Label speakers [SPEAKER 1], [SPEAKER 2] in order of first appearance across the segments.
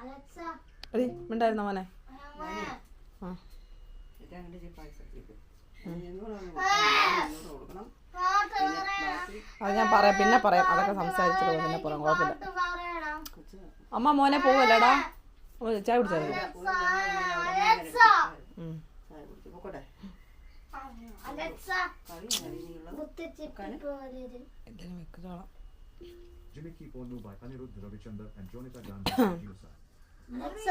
[SPEAKER 1] Alexa.
[SPEAKER 2] എടി മിണ്ടായിരുന്ന മോനെ?
[SPEAKER 1] മോനെ?
[SPEAKER 2] ആ
[SPEAKER 3] രണ്ട് ചീ പൈസ കിട്ടും കൊടുക്കണം
[SPEAKER 1] പാട്ട് പറയണം
[SPEAKER 2] അത് ഞാൻ പറയാം. പിന്നെ പറയാം. അതൊക്കെ സംസാരിച്ചിട്ട് പിന്നെ പറയാം കുഴപ്പമില്ല. അമ്മ മോനെ പോവല്ലടാ. ഓ, ചായ കുടിച്ചായിരുന്നു?
[SPEAKER 1] അലക്സ
[SPEAKER 2] ഉം.
[SPEAKER 3] ചായ കുടിച്ച് പോക്കോട്ടെ
[SPEAKER 1] അലക്സ
[SPEAKER 3] കളി കഴിഞ്ഞുള്ള
[SPEAKER 1] മുത്തച്ചിപ്പിപ്പോലൊരു
[SPEAKER 2] എന്തിനും വെക്കുന്നോളാം
[SPEAKER 4] Jimmy Kiponu by Anirudh Ravichander and Jonathan Gandhi producer.
[SPEAKER 1] Alexa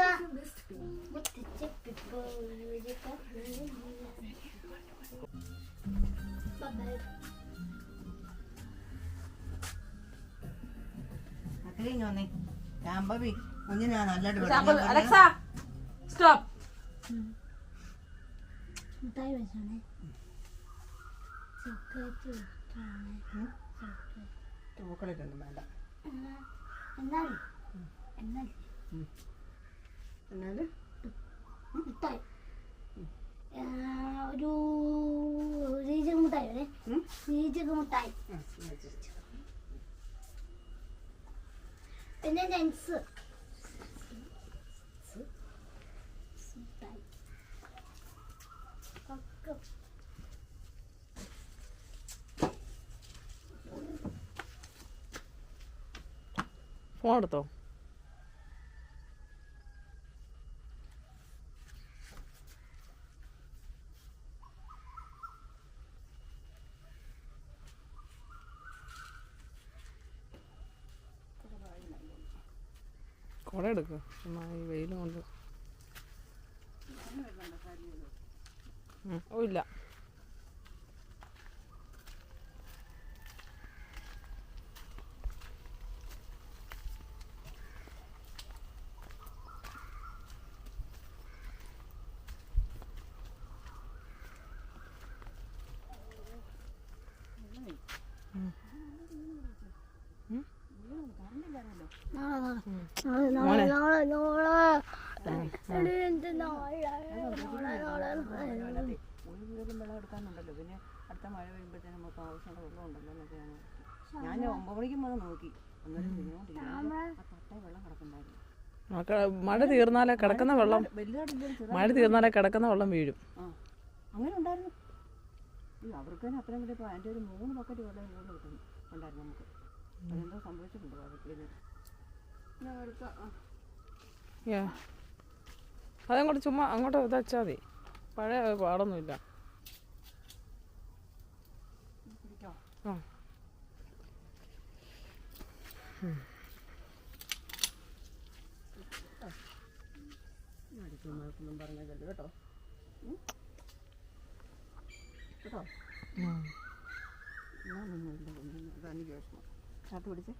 [SPEAKER 3] മക്കളെ ഇങ്ങ് വന്നേ രാംബവി കുഞ്ഞിനാ വിടാം.
[SPEAKER 2] Alexa stop.
[SPEAKER 1] മുട്ടായി വെച്ചാണേ ചോക്ലേറ്റ് ചോക്ലേറ്റ്.
[SPEAKER 3] ഒന്നും വേണ്ട.
[SPEAKER 1] എന്നാൽ എന്നാൽ
[SPEAKER 3] എന്നാൽ?
[SPEAKER 1] മുട്ടായി ഒരു രീജക മുട്ടായി? രീജക മുട്ടായി
[SPEAKER 3] ആ, വെച്ച് വെച്ച്.
[SPEAKER 1] പിന്നെ ലെൻസ് മുട്ടായി
[SPEAKER 2] കുട എടുക്ക്. ചുമ്മാ ഈ വെയിൽ കൊണ്ട്. ഓ ഇല്ല
[SPEAKER 1] നാളെ നാളെ നാളെ നാളെ എടി, എന്ത് നാളെ നാളെ നാളെ നാളെ
[SPEAKER 3] ഒരു വീട്ടിലും എടുക്കാനുണ്ടല്ലോ പിന്നെ അടുത്ത മഴ വരുമ്പോഴത്തേനും നമുക്ക് ആവശ്യമുള്ള വെള്ളം ഉണ്ടല്ലോ എന്നൊക്കെയാണ് ഞാൻ ഒമ്പത് മണിക്ക് വന്ന് നോക്കി. അന്നേരം ആ തട്ടേ വെള്ളം കിടക്കണ്ടായിരുന്നു
[SPEAKER 2] മഴ തീർന്നാലേ കിടക്കുന്ന വെള്ളം മഴ തീർന്നാലേ കിടക്കുന്ന വെള്ളം വീഴും.
[SPEAKER 3] അങ്ങനെ ഉണ്ടായിരുന്നു. ഈ അവർക്ക് തന്നെ അത്രയും വലിയ അതിന്റെ ഒരു മൂന്ന് ബക്കറ്റ് വെള്ളം മൂന്ന് കിട്ടുന്നു. ഉണ്ടായിരുന്നു നമുക്ക്. അതെന്തോ സംഭവിച്ചിട്ടുണ്ട് ഞാൻ എടുത്ത
[SPEAKER 2] അതങ്ങോട്ട് ചുമ്മാ അങ്ങോട്ട് ഇതച്ചാൽ മതി. പഴയ പാടൊന്നുമില്ല.
[SPEAKER 3] കേട്ടോ? കേട്ടോ
[SPEAKER 2] ഞാനൊന്നും
[SPEAKER 3] ഇല്ല ഒന്നും അതാണ് വിഷമം. കേട്ടോ പിടിച്ചേ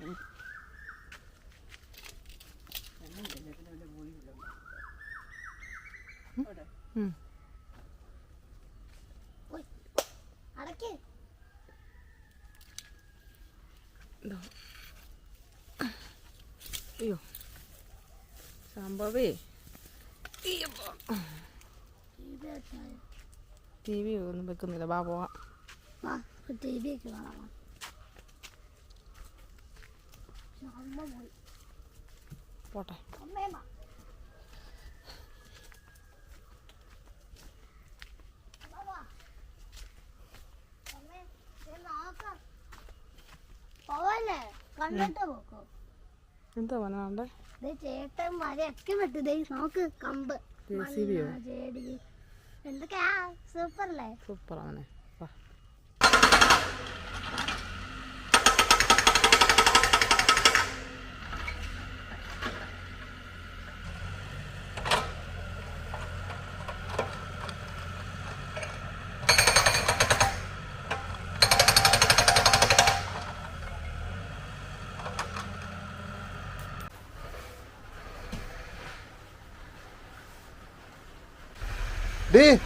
[SPEAKER 3] ഉം. എന്നെ ജനത്തിന് വല്ല പോയില്ല അവിടെ
[SPEAKER 2] ഉം.
[SPEAKER 1] അടക്കേ
[SPEAKER 2] ഇതാ. അയ്യോ. സംഭവേ. ടി വി ഒന്നും വെക്കുന്നില്ല. ബാ പോവാം.
[SPEAKER 1] ടി വി ഒക്കെ
[SPEAKER 2] പോട്ടെ.
[SPEAKER 1] പോവല്ലേ? കണ്ടിട്ട് പോക്കോ.
[SPEAKER 2] എന്താ വനാണ്ടേ
[SPEAKER 1] ദേ ചേട്ടൻ മരയൊക്കെ വെട്ടു. നോക്ക് കമ്പ്. എന്തൊക്കെയാ? സൂപ്പറല്ലേ?
[SPEAKER 2] സൂപ്പർ അവനെ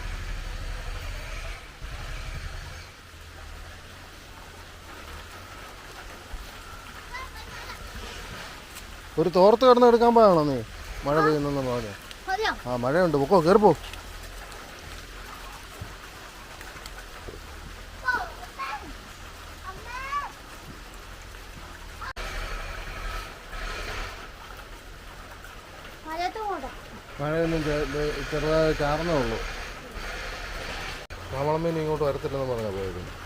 [SPEAKER 5] ഒരു തോർത്ത് കിടന്ന് എടുക്കാൻ പോയാണോ നീ? മഴ പെയ്യുന്ന പറഞ്ഞു. ആ മഴയുണ്ട്. പൊക്കോ കയറിപ്പോ മഴയൊന്നും ചെറുതായി ചാർന്നേ ഉള്ളൂ. മാമളമ്മീൻ ഇങ്ങോട്ട് വരത്തില്ലെന്ന് പറഞ്ഞാൽ പോയത്.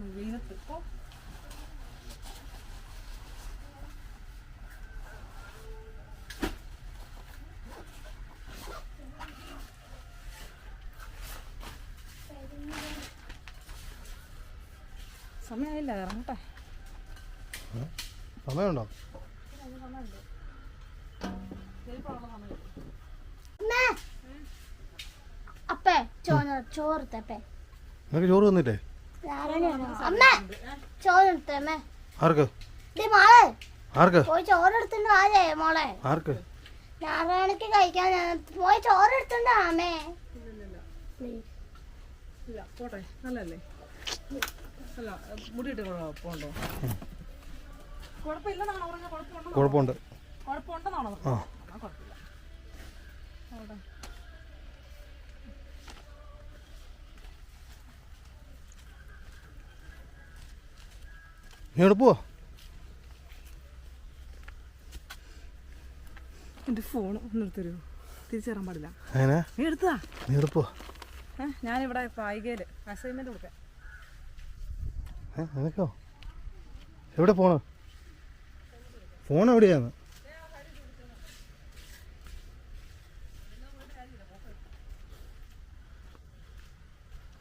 [SPEAKER 2] ഞാൻ എന്ത് കേൾക്കുന്നു വെയിലത്ത് ഇപ്പോ സമയമായില്ല ഇറങ്ങട്ടെ.
[SPEAKER 5] സമയമുണ്ടോ?
[SPEAKER 1] അമ്മേ അപ്പേ ചോറ് തപ്പേ
[SPEAKER 5] നിനക്ക് ചോറ് തന്നില്ലേ
[SPEAKER 1] അമ്മേ ചോറെടുത്തേ
[SPEAKER 5] ആർക്ക്?
[SPEAKER 1] മോളെ
[SPEAKER 5] ആർക്ക്?
[SPEAKER 1] പോയി ചോറെടുത്തിട്ട് വാലേ മോളെ.
[SPEAKER 5] ആർക്ക്?
[SPEAKER 1] ഞായറാണിക്ക് കഴിക്കാൻ ഞാൻ പോയി ചോറെടുത്തിട്ട് അമ്മേ.
[SPEAKER 2] ഇല്ല പോട്ടെ നല്ലല്ലേ അല്ല മുടിയിട്ട് പോകണ്ടോ കുഴപ്പമില്ലെന്നാണോ പറഞ്ഞ കുഴപ്പമുണ്ടോ
[SPEAKER 5] കുഴപ്പമുണ്ട്.
[SPEAKER 2] കുഴപ്പമുണ്ടെന്നാണോ
[SPEAKER 5] ആ. എവിടെ പോവാ?
[SPEAKER 2] എന്റെ ഫോൺ ഒന്ന് എടുത്തരൂ തിരിച്ചു പാടില്ല. നീ എടുത്താ
[SPEAKER 5] നീ
[SPEAKER 2] എടുപ്പോ ഞാനിവിടെ പായികയിൽ അസൈൻമെന്റ് കൊടുക്കാൻ.
[SPEAKER 5] ഏ നിനക്കോ? എവിടെ പോണ? ഫോൺ എവിടെയാണ്?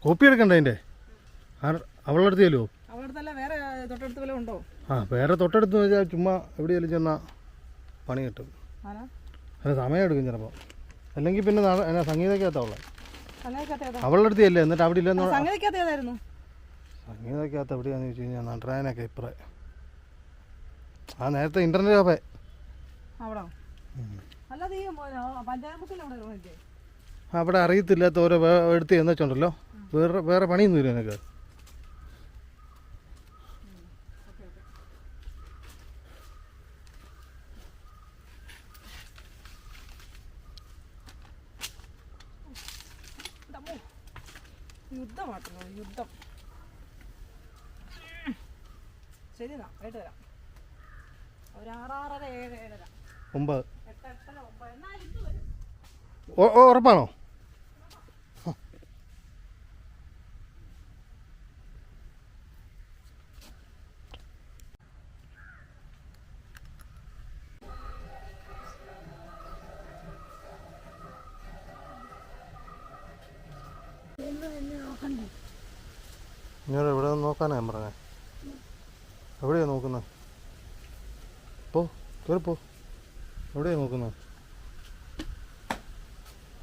[SPEAKER 5] കോപ്പി എടുക്കണ്ടേ അതിന്റെ അവളുടെ അടുത്ത് ചെല്ലുമോ
[SPEAKER 2] അടുത്തല്ല വേറെ തൊട്ടടുത്ത് വല്ലതും ഉണ്ടോ?
[SPEAKER 5] ആ വേറെ തൊട്ടടുത്ത് വെച്ചാൽ ചുമ്മാ എവിടെയെങ്കിലും ചെന്നാൽ പണി കിട്ടും. അത് സമയം എടുക്കും ചിലപ്പോൾ അല്ലെങ്കിൽ പിന്നെ എന്നാ
[SPEAKER 2] സംഗതിക്കകത്ത് ഏതാ?
[SPEAKER 5] അവളുടെ അടുത്ത് അല്ലേ എന്നിട്ട് അവിടെ ഇല്ലെന്ന്
[SPEAKER 2] സംഗതിക്കകത്ത്
[SPEAKER 5] എവിടെയാന്ന് ചോദിച്ചു കഴിഞ്ഞാൽ നട്രായനൊക്കെ ഇപ്പറേ. ആ നേരത്തെ ഇന്റർനെറ്റ് കാഫേ
[SPEAKER 2] അവിടോ?
[SPEAKER 5] അറിയത്തില്ലാത്ത ഓരോ എടുത്ത് എന്നുവെച്ചുണ്ടല്ലോ വേറെ വേറെ പണിയൊന്നും ഇല്ല എനിക്ക് ഒമ്പത്. ഉറപ്പാണോ? ഞാൻ എവിടെ നോക്കാനാ ഞാൻ പറഞ്ഞേ. എവിടെയാ നോക്കുന്നത് പോ കയറി പോ നോക്കുന്നു?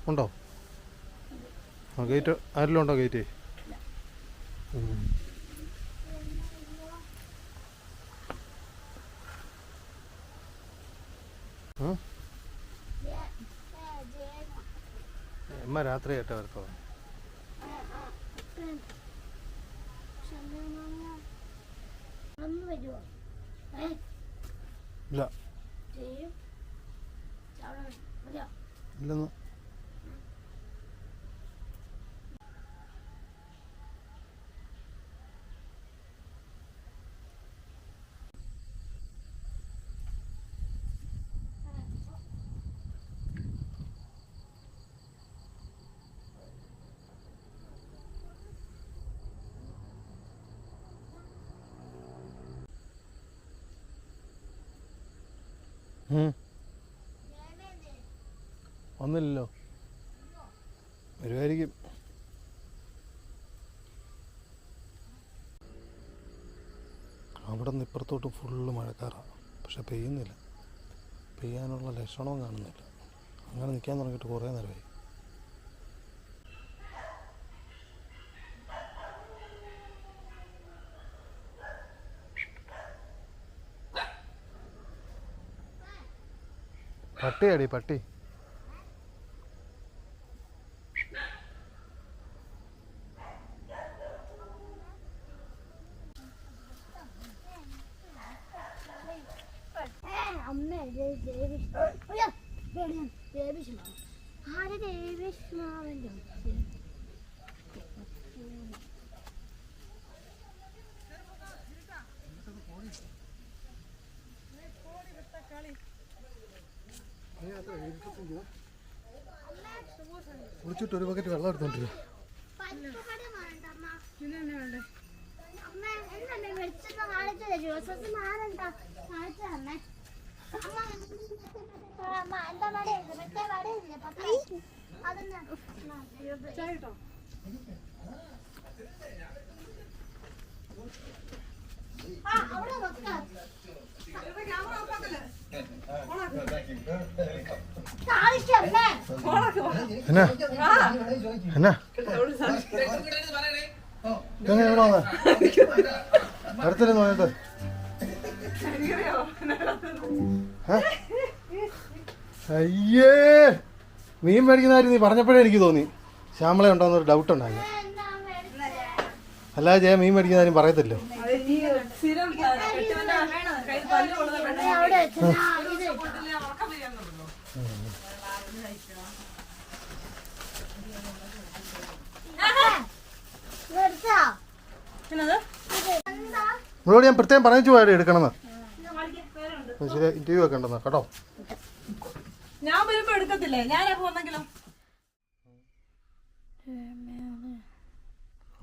[SPEAKER 5] ഉണ്ടോ? ആ ഗേറ്റ് ആരെല്ലാം ഉണ്ടോ ഗേറ്റ്? എമ്മ രാത്രി ആയിട്ടേ വരത്തുള്ളൂ
[SPEAKER 1] ഒന്ന് വരുമോ ഏ
[SPEAKER 5] ഇല്ല
[SPEAKER 1] ചെയ്യും ചവള മതിയോ
[SPEAKER 5] ഇല്ലെന്ന് ഉം. വന്നില്ലല്ലോ. വരുമായിരിക്കും അവിടെ നിന്ന് ഇപ്പുറത്തോട്ട് ഫുള്ള് മഴക്കാറാണ്. പക്ഷെ പെയ്യുന്നില്ല. പെയ്യാനുള്ള ലക്ഷണവും കാണുന്നില്ല. അങ്ങനെ നിൽക്കാൻ തുടങ്ങിയിട്ട് കുറേ നേരമായി. പട്ടിയാടി പട്ടി
[SPEAKER 1] ഏ,
[SPEAKER 5] കുളിച്ചിട്ട് ഒരു ബക്കറ്റ് വെള്ളം എടുത്തോണ്ടിരിക്കുക
[SPEAKER 1] ആ, അവിടെ.
[SPEAKER 5] എന്നാ? എന്നാ? അടുത്തിരുന്ന് വന്നിട്ട്? അയ്യേ! മീൻ മേടിക്കുന്ന കാര്യം നീ പറഞ്ഞപ്പോഴേ എനിക്ക് തോന്നി. ശ്യാമള ഉണ്ടോന്നൊരു ഡൗട്ട് ഉണ്ടായി? അല്ലാതെ ജയ മീൻ മേടിക്കുന്ന കാര്യം പറയത്തില്ലോ
[SPEAKER 2] അത് ഈ സ്ഥിരം ആ, കെട്ടിയവന്റെ കയ്യിൽ പല്ല് കൊള്ളുന്ന പെണ്ണെ
[SPEAKER 1] അവിടെ വെച്ചാ ഇത്
[SPEAKER 2] കൊണ്ടില്ലേ ഉറക്കം വരികയെന്നുള്ളൂ.
[SPEAKER 5] നമ്മളോട് ഞാൻ പ്രത്യേകം പറഞ്ഞു പോയത് എടുക്കണമെന്ന്. ശരി ഇന്റർവ്യൂ ഒക്കെ ഉണ്ടെന്ന് കേട്ടോ.
[SPEAKER 2] ഞാൻ വരുമ്പോ എടുക്കത്തില്ലേ? ഞാൻ വന്നെങ്കിലും.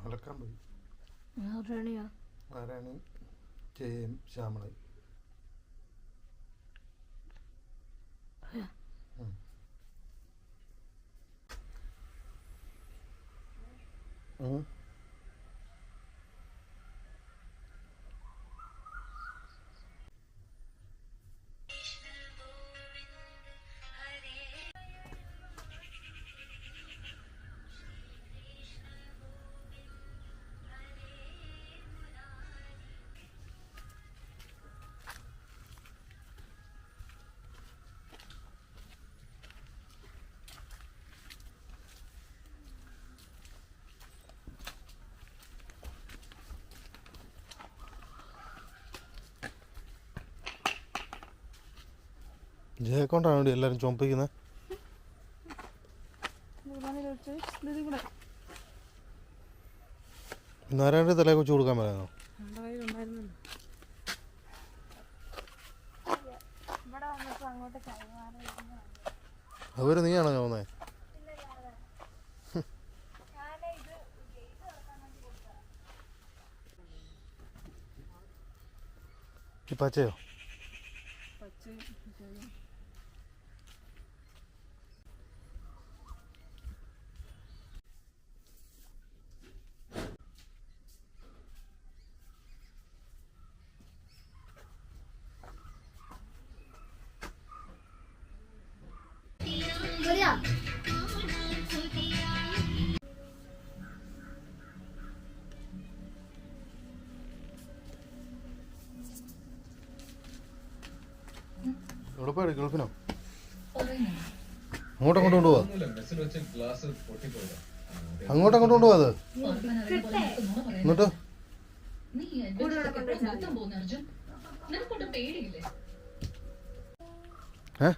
[SPEAKER 5] അലക്കാൻ പോയി. ശ്യാമളയും ഉം. ഉം. ജയെ കൊണ്ടാണ് ഇവിടെ എല്ലാവരും ചുമപ്പിക്കുന്നത് നാരായണ തലയെ കുറിച്ച് കൊടുക്കാൻ പറയാനോ? അവർ നീയാണോ ചോന്നേ ഈ പച്ചയോ? പപ്പ ഗൾഫിനോ? അങ്ങോട്ട് അങ്ങോട്ട് കൊണ്ടുപോവാ? അങ്ങോട്ട് അങ്ങോട്ട് കൊണ്ടുപോവാ അത്? എന്നിട്ട്? ഏ?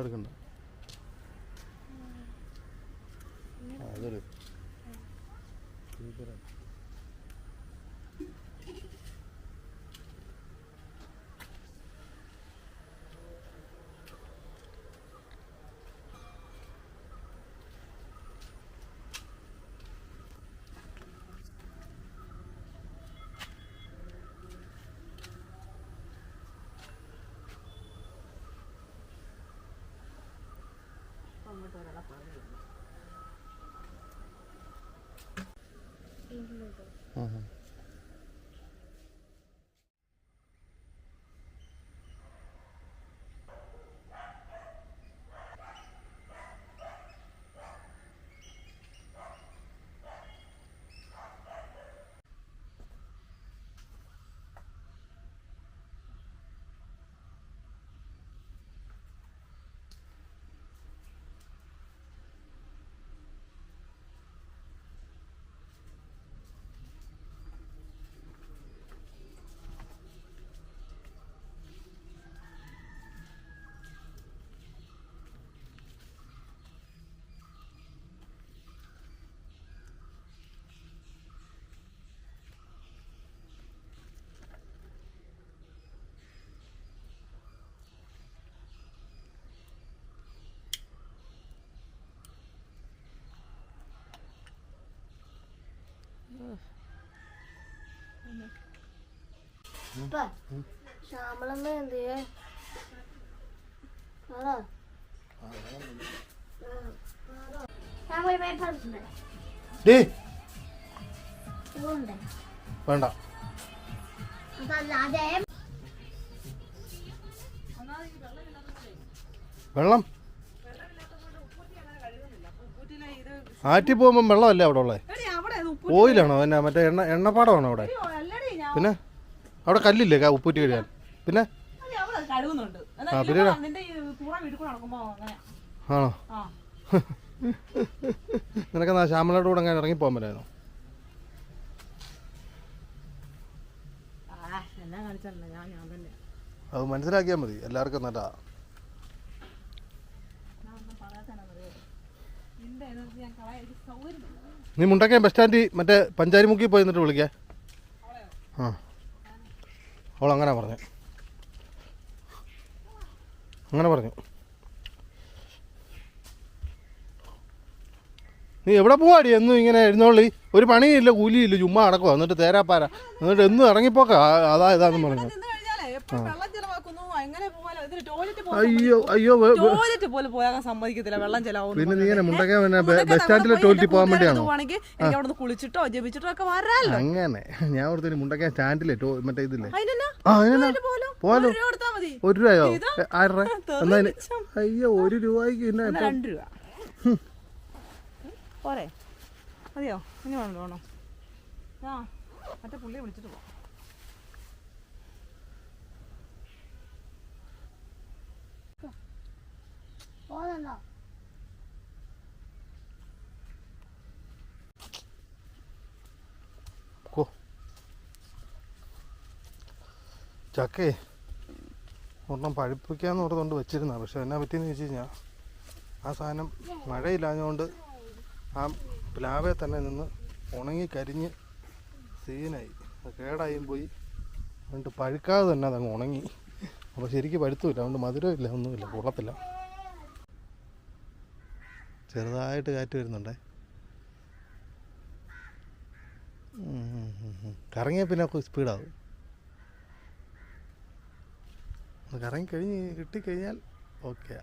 [SPEAKER 5] എടുക്കണ്ട அதெல்லாம்
[SPEAKER 1] குழந்தைங்க ശ്യാമളമ്മ എന്ത് ചെയ്യേ
[SPEAKER 5] വേണ്ട. വെള്ളം. ആറ്റി പോകുമ്പം വെള്ളമല്ലേ അവിടെ ഉള്ളത്
[SPEAKER 2] എടി അവിടെ അത് ഉപ്പ്
[SPEAKER 5] ഓയിലാണോ? പിന്നെ മറ്റേ എണ്ണ എണ്ണപ്പാടമാണോ അവിടെ? പിന്നെ? അവിടെ കല്ലില്ലേ ഉപ്പൂറ്റി കഴിയാൻ പിന്നെ?
[SPEAKER 2] ആണോ നിനക്ക് എന്നാ
[SPEAKER 5] ആ, പിന്നെ
[SPEAKER 2] വീട്ടിൽ കൂടെ അങ്ങനെ.
[SPEAKER 5] ഇറങ്ങി ഇറങ്ങിപ്പോകാൻ പറ്റായിരുന്നു?
[SPEAKER 2] എന്നാ
[SPEAKER 5] അത് മനസ്സിലാക്കിയാൽ മതി. എല്ലാവർക്കും നല്ലതാ
[SPEAKER 2] ഞാൻ ഒന്നും പറയാത്തതാണത് നിന്റെ എനർജി ഞാൻ കളയാൻ എനിക്ക് സൗകര്യമില്ല
[SPEAKER 5] നീ മുണ്ടക്കയം ബസ് സ്റ്റാൻഡിൽ മറ്റേ പഞ്ചാരിമുക്കി പോയി എന്നിട്ട് വിളിക്കേ. ആ. അവൾ അങ്ങനെ പറഞ്ഞു. അങ്ങനെ പറഞ്ഞു. നീ എവിടെ പോവാടി? എന്നും ഇങ്ങനെ എഴുന്നള്ളി. ഒരു പണിയില്ല കൂലിയില്ല ചുമ്മാ അടക്കുക എന്നിട്ട് തേരാപ്പാര. എന്നിട്ട് എന്നും ഇറങ്ങിപ്പോക്ക. അതാ ഇതാന്ന് പറഞ്ഞു.
[SPEAKER 2] വെള്ളം ചെലവാക്കുന്നു. എങ്ങനെ പോകാനോ ഇതിന് ടോയ്ലറ്റ്
[SPEAKER 5] അയ്യോ അയ്യോ വേ- വേ-
[SPEAKER 2] ടോയ്ലറ്റ് പോലും പോയാൽ സമ്മതിക്കത്തില്ല. വെള്ളം ചെലവാകും
[SPEAKER 5] പിന്നെ നീ ഇങ്ങനെ മുണ്ടക്കയം പിന്നെ ബ- ബസ് സ്റ്റാൻഡിലെ ടോയ്ലറ്റിൽ പോകാൻ വേണ്ടിയാണോ?
[SPEAKER 2] പോവാണെങ്കിൽ എനിക്ക് അവിടെ കുളിച്ചിട്ടോ ജപിച്ചിട്ടോ ഒക്കെ വരാല്ലോ.
[SPEAKER 5] അങ്ങനെ. ഞാൻ ഓർത്തിന് മുണ്ടക്കയം സ്റ്റാൻഡിലെ ടോ മറ്റേ ഇതില്ലേ?
[SPEAKER 2] അതിനെന്നാ
[SPEAKER 5] ആ
[SPEAKER 2] ടോയ്ലറ്റ് പോലോ
[SPEAKER 5] പോലോ
[SPEAKER 2] ഒരു രൂപ കൊടുത്താൽ മതി.
[SPEAKER 5] ഒരു രൂപയോ. ആറ് രൂപ എന്നാ ഇനി-. അയ്യോ ഒരു രൂപയ്ക്ക് പിന്നെ
[SPEAKER 2] എന്നാ രണ്ട് രൂപ. പോരെ. മതിയോ? ഇനി വേണോ വേണോ? ആ മറ്റേ പുള്ളിയെ വിളിച്ചിട്ട് പോവാം.
[SPEAKER 5] ചക്കേ ഒരെണ്ണം പഴുപ്പിക്കാന്ന് പറഞ്ഞുകൊണ്ട് വെച്ചിരുന്ന. പക്ഷെ എന്നാ പറ്റിയെന്ന് വെച്ച് കഴിഞ്ഞാൽ ആ സാധനം മഴയില്ലാഞ്ഞുകൊണ്ട് ആ പ്ലാവേ തന്നെ നിന്ന് ഉണങ്ങി കരിഞ്ഞ് സീനായി. കേടായും പോയി. എന്നിട്ട് പഴുക്കാതെ തന്നെ അതങ്ങ് ഉണങ്ങി. അപ്പോൾ ശരിക്കും പഴുത്തുമില്ല അതുകൊണ്ട് മധുരമില്ല ഒന്നുമില്ല കൊള്ളത്തില്ല. ചെറുതായിട്ട് കാറ്റ് വരുന്നുണ്ടേ. കറങ്ങിയ പിന്നെ സ്പീഡാവും കറങ്ങി കഴിഞ്ഞ് കിട്ടിക്കഴിഞ്ഞാൽ ഓക്കെ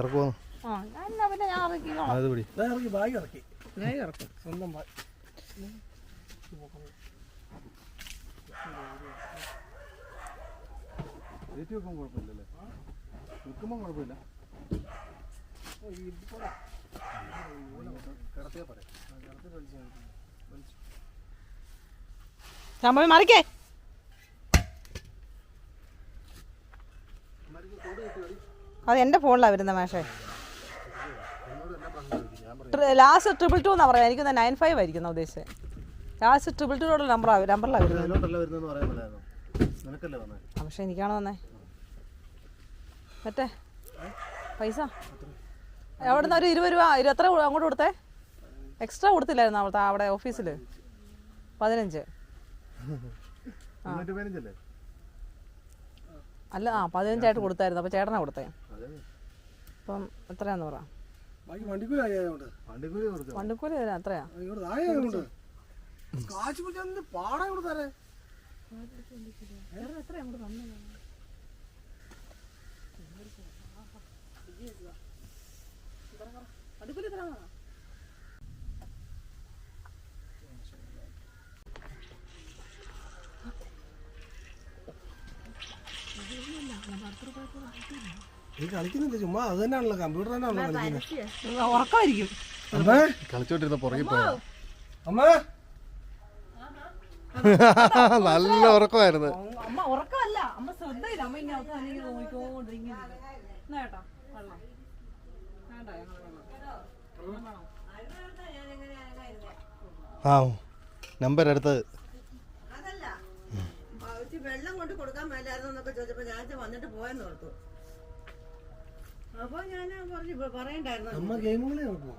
[SPEAKER 5] ഇറക്കുമോ അത് പിടി.
[SPEAKER 6] ഇറക്കി ബാഗ് ഇറക്കി.
[SPEAKER 3] ഞാൻ ഇറക്കും.
[SPEAKER 6] സ്വന്തം ബാഗ്
[SPEAKER 5] കയറ്റി വെക്കുമ്പോൾ കുഴപ്പമില്ലല്ലേ? നിൽക്കുമ്പോൾ കുഴപ്പമില്ല. കിടത്തിയാൽ പറയാം
[SPEAKER 3] ചമ്മി മറിക്കേ. അത് എന്റെ ഫോണിലാണ് വരുന്നത് മാഷേ. ലാസ്റ്റ് ട്രിപ്പിൾ ടു എന്നാ പറയാം എനിക്ക് നയൻ ഫൈവ് ആയിരിക്കും ഉദ്ദേശിച്ചത് ലാസ്റ്റ് ട്രിപ്പിൾ ടൂടെ നമ്പർ നമ്പറിലാണ് വരുന്നത് പക്ഷെ എനിക്കാണ് വന്നേ? മറ്റേ പൈസ? അവിടുന്ന് ഒരു ഇരുപത് രൂപ ഇരുപത്ര അങ്ങോട്ട് കൊടുത്തേ? എക്സ്ട്രാ കൊടുത്തില്ലായിരുന്നു അവിടുത്തെ അവിടെ ഓഫീസിൽ പതിനഞ്ച്. അല്ല ആ പതിനഞ്ചായിട്ട് കൊടുത്തായിരുന്നു. അപ്പോൾ ചേട്ടനാണ് കൊടുത്തേ. അപ്പം എത്രയാന്ന് പറ
[SPEAKER 6] ബാക്കി വണ്ടിക്കൂലി
[SPEAKER 3] എത്രയാ?
[SPEAKER 6] ഇങ്ങോട്ട് താഴെയുണ്ട് കാശ് പിടിച്ചാൽ പാടാ ഇങ്ങോട്ട് തരേ നീ കളിക്കുന്നില്ല ചുമ്മാ അത് തന്നെയാണല്ലോ കമ്പ്യൂട്ടർ തന്നെയാണല്ലോ കളിക്കുന്നത്.
[SPEAKER 3] ഉറക്കമായിരിക്കും.
[SPEAKER 6] അമ്മേ.
[SPEAKER 5] കളിച്ചോണ്ടിരുന്ന പുറകെ പോയാ?
[SPEAKER 6] അമ്മേ.
[SPEAKER 5] നല്ല ഉറക്കമായിരുന്നു.
[SPEAKER 3] അമ്മ ഉറക്കമല്ല. അമ്മ ശ്രദ്ധയില്ല. അമ്മ ഇങ്ങനെ അവർക്ക് അല്ലെങ്കിൽ നോക്കിക്കോണ്ട് ഇങ്ങനെ എന്നാ കേട്ടോ വെള്ളം. വേണ്ട ഞങ്ങൾ വെള്ളം.
[SPEAKER 5] ആ നമ്പർ എടുത്തത്
[SPEAKER 3] വെള്ളം കൊണ്ട് കൊടുക്കാൻ മേലായിരുന്നു എന്നൊക്കെ ചോദിച്ചപ്പോ ഞാൻ വന്നിട്ട് പോയെന്ന് ഓർത്തു. അപ്പൊ ഞാൻ പറഞ്ഞു ഇപ്പൊ പറയണ്ടായിരുന്നു.
[SPEAKER 6] അമ്മ നടക്കുമോ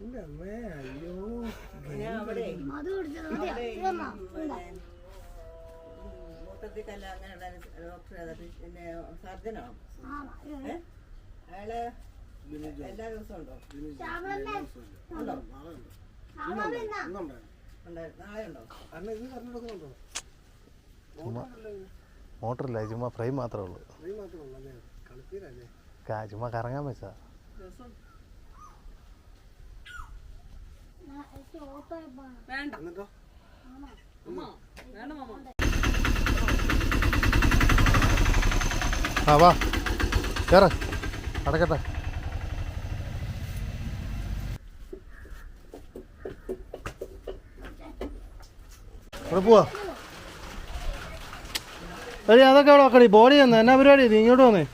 [SPEAKER 6] എന്റെ അമ്മേ അയ്യോ.
[SPEAKER 1] അത് കുടിച്ചത് മതിയോ ഇതൊന്നോ ഇതാ.
[SPEAKER 3] മൂത്രത്തിൽ കല്ല അങ്ങനെയുള്ള ഡോക്ടർ പിന്നെ സർജനാണ്
[SPEAKER 1] ആ ഇത്
[SPEAKER 3] അയാൾ എല്ലാ ദിവസവും ഉണ്ടോ?
[SPEAKER 1] ശ്യാമളമ്മേ. ശ്യാമളമ്മ എന്നാ?
[SPEAKER 6] ഇന്നുണ്ടായിരുന്നു
[SPEAKER 3] നാളെ ഉണ്ടോ.
[SPEAKER 6] കാരണം ഇത് കറണ്ട് കൊടുക്കുന്നുണ്ടോ?
[SPEAKER 5] മോട്ടറില്ല? ചുമ്മാ ഫ്രൈ മാത്രമേ ഉള്ളൂ. ചുമ്മാ കറങ്ങാൻ
[SPEAKER 1] പറ്റാ.
[SPEAKER 3] വേണ്ട.
[SPEAKER 6] എന്നിട്ടോ?
[SPEAKER 3] വേണ്ട മാമ.
[SPEAKER 5] ആ വാ. കയറ അടക്കട്ടെ ഇവിടെ പോവാ. എടി അതൊക്കെ അവിടെ വെക്കടി. ബോഡി തന്നെ എന്നാ പരിപാടി നീ ഇങ്ങോട്ട് വന്നേ.